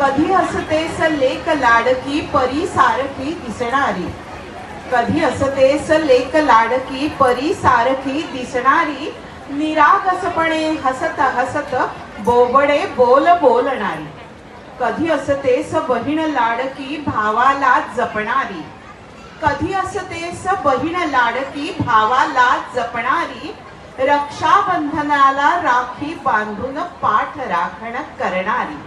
कधी असतेस लेक लाडकी परी सारखी दिसणारी. कधी असतेस लेक लाडकी परी सारखी दिसणारी. निरागसपणे हसत हसत बोबडे बोल बोलणारी. कधी असतेस बहीण लाडकी भावाला जपणारी. कधी असतेस बहीण लाडकी भावाला जपणारी. रक्षाबंधनाला राखी बांधून पाठ राखण करणारी.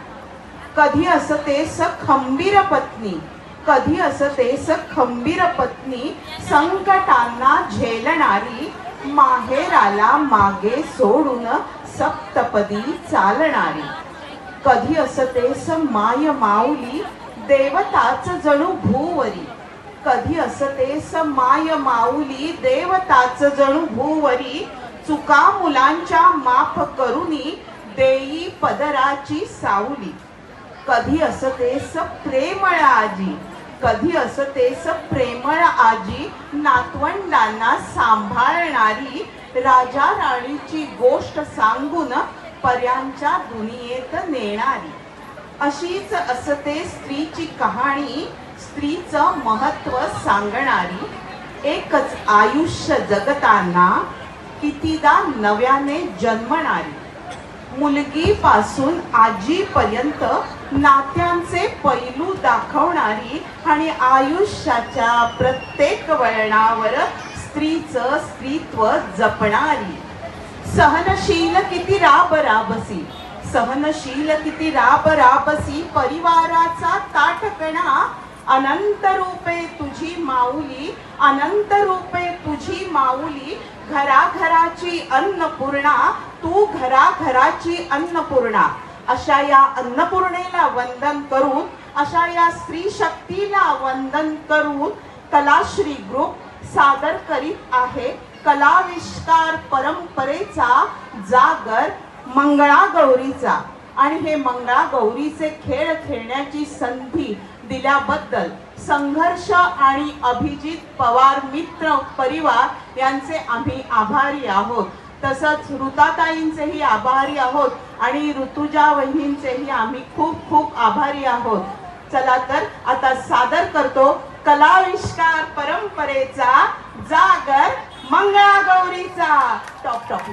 कधी असतेस खंबीर पत्नी कधी असतेस खंबीर पत्नी संकटांना झेलणारी माहेराला मागे सोडून सप्तपदी चालणारी. कधी असतेस माय माऊली देवताच जणू भूवरी. कधी असतेस माय माऊली देवताच जणू भूवरी. चुका मुलांच्या माफ करुनी देई पदराची सावली. कधी असते प्रेमळ आजी कधी असते प्रेमळ आजी नातवंडांना सांभाळणारी राजा राणीची गोष्ट सांगून पर्यांच्या दुनियेत नेणारी. अशीच असते स्त्रीची कहाणी स्त्रीचं महत्त्व सांगणारी एकच आयुष्य जगताना कितीदा नव्याने जन्मणारी. मुलगीपासून आजीपर्यंत नात्यांचे पैलू दाखवणारी आणि आयुष्याच्या प्रत्येक वळणावर स्त्रीचं स्त्रीत्व जपणारी. सहनशील किती राब राबसी सहनशील किती राब राबसी परिवाराचा ताटकणा. अनंत रूपे तुझी माऊली अनंत रूपे तुझी माऊली घराघराची अन्नपूर्णा तू घराघराची अन्नपूर्णा. अशा या अन्नपूर्णेला वंदन करून अशा या स्त्री शक्तीला वंदन करून कलाश्री ग्रुप सादर करीत आहे. कलाविष्कार परंपरेचा जागर मंगळागौरीचा. आणि हे मंगळा गौरीचे खेळ खेळण्याची संधी दिल्याबद्दल संघर्ष आणि अभिजित पवार मित्र परिवार यांचे आम्ही आभारी आहोत. तसंच ऋताताईंचेही आभारी आहोत आणि ऋतुजा वहिनींचेही आम्ही खूप खूप आभारी आहोत. चला तर आता सादर करतो कलाविष्कार परंपरेचा जागर मंगळागौरीचा टॉप टॉप.